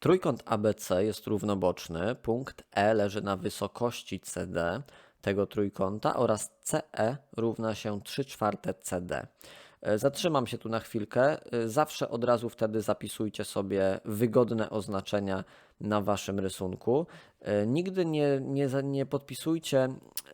Trójkąt ABC jest równoboczny, punkt E leży na wysokości CD tego trójkąta oraz CE równa się 3 czwarte CD. E, Zatrzymam się tu na chwilkę. E, Zawsze od razu wtedy zapisujcie sobie wygodne oznaczenia na waszym rysunku. E, Nigdy nie, nie, nie podpisujcie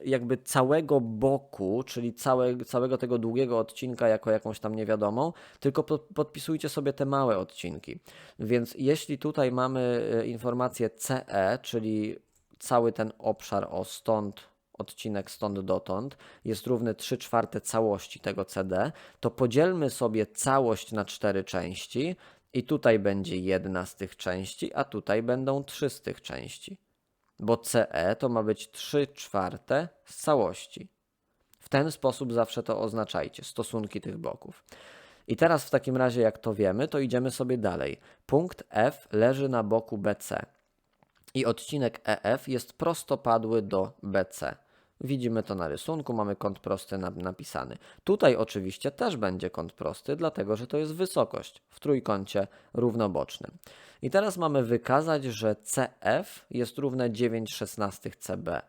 jakby całego boku, czyli całe, całego tego długiego odcinka jako jakąś tam niewiadomą, tylko po- podpisujcie sobie te małe odcinki. Więc jeśli tutaj mamy informację CE, czyli cały ten obszar o stąd, odcinek stąd dotąd jest równy 3 czwarte całości tego CD, to podzielmy sobie całość na cztery części i tutaj będzie jedna z tych części, a tutaj będą trzy z tych części. Bo CE to ma być 3 czwarte z całości. W ten sposób zawsze to oznaczajcie, stosunki tych boków. I teraz w takim razie, jak to wiemy, to idziemy sobie dalej. Punkt F leży na boku BC i odcinek EF jest prostopadły do BC. Widzimy to na rysunku, mamy kąt prosty na- napisany. Tutaj oczywiście też będzie kąt prosty, dlatego że to jest wysokość w trójkącie równobocznym. I teraz mamy wykazać, że CF jest równe 9 szesnastych CB.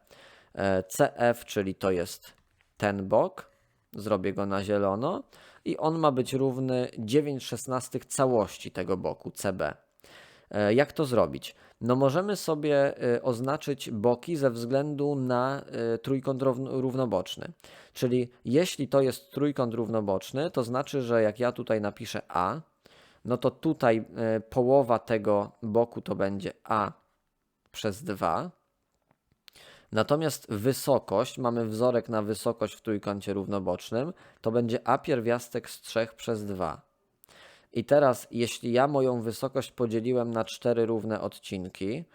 E, CF, czyli to jest ten bok, zrobię go na zielono i on ma być równy 9 szesnastych całości tego boku CB. E, Jak to zrobić? No możemy sobie e, oznaczyć boki ze względu na e, trójkąt równ- równoboczny. Czyli jeśli to jest trójkąt równoboczny, to znaczy, że jak ja tutaj napiszę A, no to tutaj e, połowa tego boku to będzie A przez 2. Natomiast wysokość, mamy wzorek na wysokość w trójkącie równobocznym, to będzie A pierwiastek z 3 przez 2. I teraz, jeśli ja moją wysokość podzieliłem na cztery równe odcinki,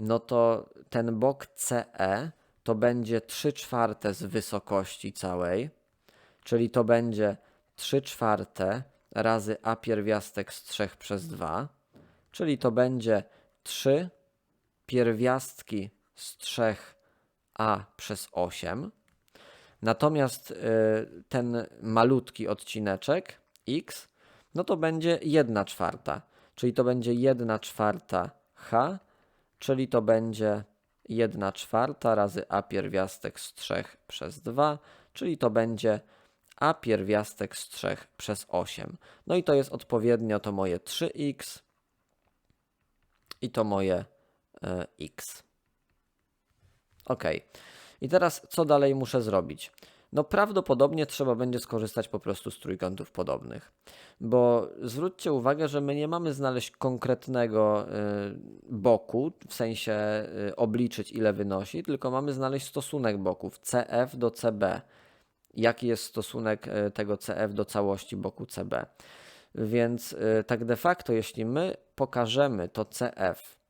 no to ten bok CE to będzie 3 czwarte z wysokości całej, czyli to będzie 3 czwarte razy a pierwiastek z 3 przez 2, czyli to będzie 3 pierwiastki z 3a przez 8. Natomiast y, ten malutki odcineczek x, no to będzie 1 czwarta, czyli to będzie 1 czwarta h, czyli to będzie 1 czwarta razy a pierwiastek z 3 przez 2, czyli to będzie a pierwiastek z 3 przez 8. No i to jest odpowiednio to moje 3x i to moje e, x. Ok. I teraz co dalej muszę zrobić? No prawdopodobnie trzeba będzie skorzystać po prostu z trójkątów podobnych. Bo zwróćcie uwagę, że my nie mamy znaleźć konkretnego y, boku, w sensie y, obliczyć ile wynosi, tylko mamy znaleźć stosunek boków CF do CB. Jaki jest stosunek y, tego CF do całości boku CB. Więc tak de facto, jeśli my pokażemy to CF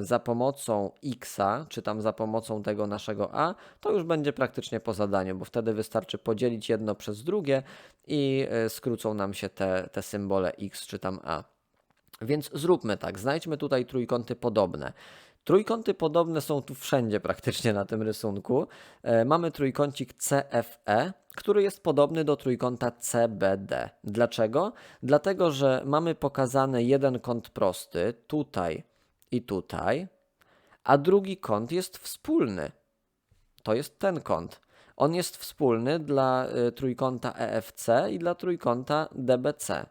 za pomocą x, czy tam za pomocą tego naszego a, to już będzie praktycznie po zadaniu, bo wtedy wystarczy podzielić jedno przez drugie i e, skrócą nam się te, te symbole x czy tam a. Więc zróbmy tak, znajdźmy tutaj trójkąty podobne. Trójkąty podobne są tu wszędzie praktycznie na tym rysunku. E, mamy trójkącik CFE, który jest podobny do trójkąta CBD. Dlaczego? Dlatego, że mamy pokazany jeden kąt prosty tutaj i tutaj, a drugi kąt jest wspólny. To jest ten kąt. On jest wspólny dla y, trójkąta EFC i dla trójkąta DBC.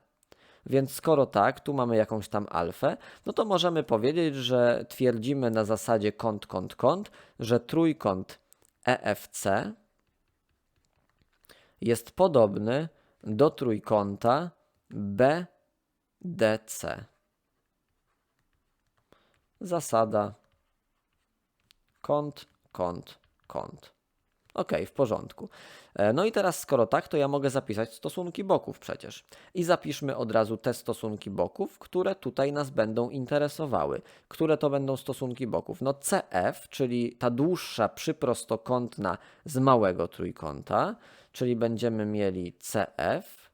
Więc skoro tak, tu mamy jakąś tam alfę, no to możemy powiedzieć, że twierdzimy na zasadzie kąt, kąt, kąt, że trójkąt EFC jest podobny do trójkąta BDC. Zasada kąt, kąt, kąt. Ok, w porządku. E, No i teraz, skoro tak, to ja mogę zapisać stosunki boków przecież. I zapiszmy od razu te stosunki boków, które tutaj nas będą interesowały. Które to będą stosunki boków? No CF, czyli ta dłuższa przyprostokątna z małego trójkąta, czyli będziemy mieli CF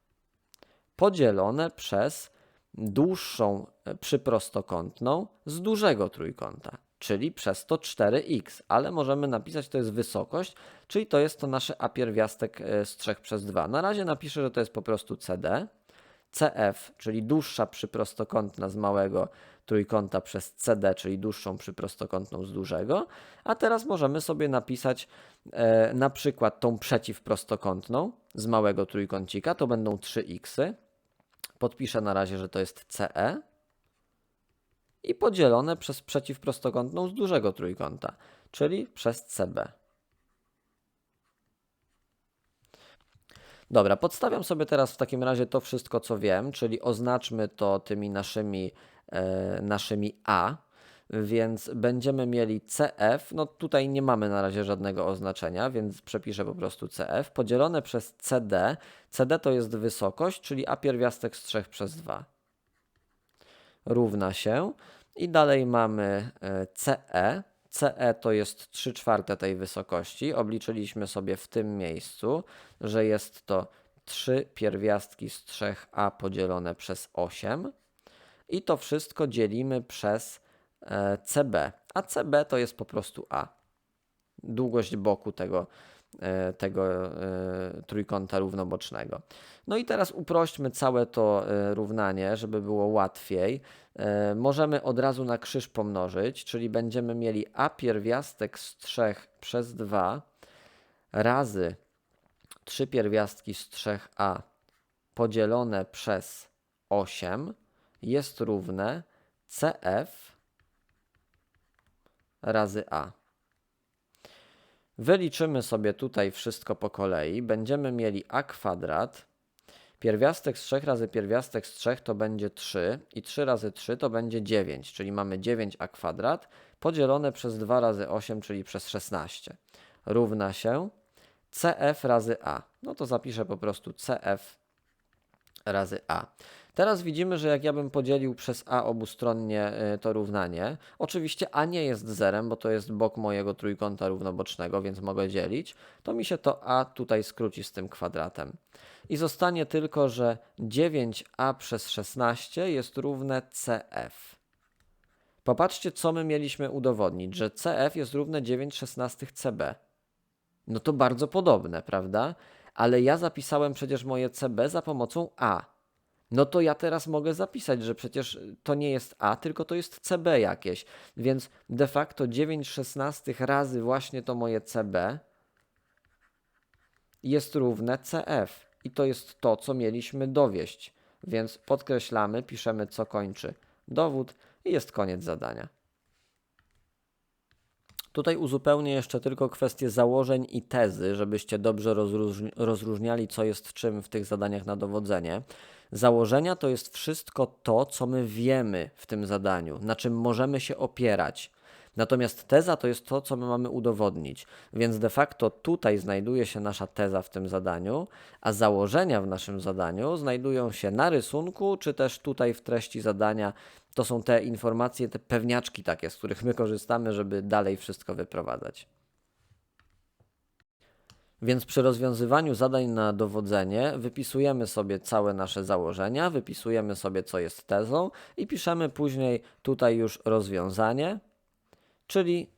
podzielone przez dłuższą e, przyprostokątną z dużego trójkąta, czyli przez to 4x, ale możemy napisać, to jest wysokość, czyli to jest to nasze a pierwiastek e, z 3 przez 2. Na razie napiszę, że to jest po prostu CD, CF, czyli dłuższa przyprostokątna z małego trójkąta przez CD, czyli dłuższą przyprostokątną z dużego. A teraz możemy sobie napisać e, na przykład tą przeciwprostokątną z małego trójkącika, to będą 3x. Podpiszę na razie, że to jest CE i podzielone przez przeciwprostokątną z dużego trójkąta, czyli przez CB. Dobra, podstawiam sobie teraz w takim razie to wszystko, co wiem, czyli oznaczmy to tymi naszymi, e, naszymi A, więc będziemy mieli CF, no tutaj nie mamy na razie żadnego oznaczenia, więc przepiszę po prostu CF, podzielone przez CD. CD to jest wysokość, czyli A pierwiastek z 3 przez 2 równa się i dalej mamy e, CE. CE to jest 3 czwarte tej wysokości. Obliczyliśmy sobie w tym miejscu, że jest to 3 pierwiastki z 3a podzielone przez 8 i to wszystko dzielimy przez e, CB, a CB to jest po prostu A. Długość boku tego, e, tego e, trójkąta równobocznego. No i teraz uprośćmy całe to e, równanie, żeby było łatwiej. E, Możemy od razu na krzyż pomnożyć, czyli będziemy mieli a pierwiastek z 3 przez 2 razy 3 pierwiastki z 3a podzielone przez 8 jest równe cf razy a. Wyliczymy sobie tutaj wszystko po kolei. Będziemy mieli a kwadrat. Pierwiastek z 3 razy pierwiastek z 3 to będzie 3 i 3 razy 3 to będzie 9, czyli mamy 9a kwadrat podzielone przez 2 razy 8, czyli przez 16. Równa się cf razy a. No to zapiszę po prostu cf razy a. Teraz widzimy, że jak ja bym podzielił przez a obustronnie y, to równanie, oczywiście a nie jest zerem, bo to jest bok mojego trójkąta równobocznego, więc mogę dzielić, to mi się to a tutaj skróci z tym kwadratem. I zostanie tylko, że 9a przez 16 jest równe cf. Popatrzcie, co my mieliśmy udowodnić, że cf jest równe 9 szesnastych cb. No to bardzo podobne, prawda? Ale ja zapisałem przecież moje CB za pomocą A. No to ja teraz mogę zapisać, że przecież to nie jest A, tylko to jest CB jakieś. Więc de facto 9 szesnastych razy właśnie to moje CB jest równe CF. I to jest to, co mieliśmy dowieść. Więc podkreślamy, piszemy, co kończy dowód i jest koniec zadania. Tutaj uzupełnię jeszcze tylko kwestię założeń i tezy, żebyście dobrze rozróżni rozróżniali, co jest czym w tych zadaniach na dowodzenie. Założenia to jest wszystko to, co my wiemy w tym zadaniu, na czym możemy się opierać. Natomiast teza to jest to, co my mamy udowodnić. Więc de facto tutaj znajduje się nasza teza w tym zadaniu, a założenia w naszym zadaniu znajdują się na rysunku, czy też tutaj w treści zadania. To są te informacje, te pewniaczki takie, z których my korzystamy, żeby dalej wszystko wyprowadzać. Więc przy rozwiązywaniu zadań na dowodzenie wypisujemy sobie całe nasze założenia, wypisujemy sobie, co jest tezą i piszemy później tutaj już rozwiązanie, czyli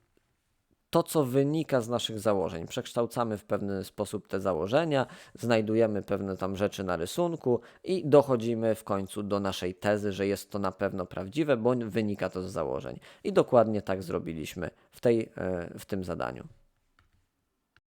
to, co wynika z naszych założeń. Przekształcamy w pewny sposób te założenia, znajdujemy pewne tam rzeczy na rysunku i dochodzimy w końcu do naszej tezy, że jest to na pewno prawdziwe, bo wynika to z założeń. I dokładnie tak zrobiliśmy w, tej, e, w tym zadaniu.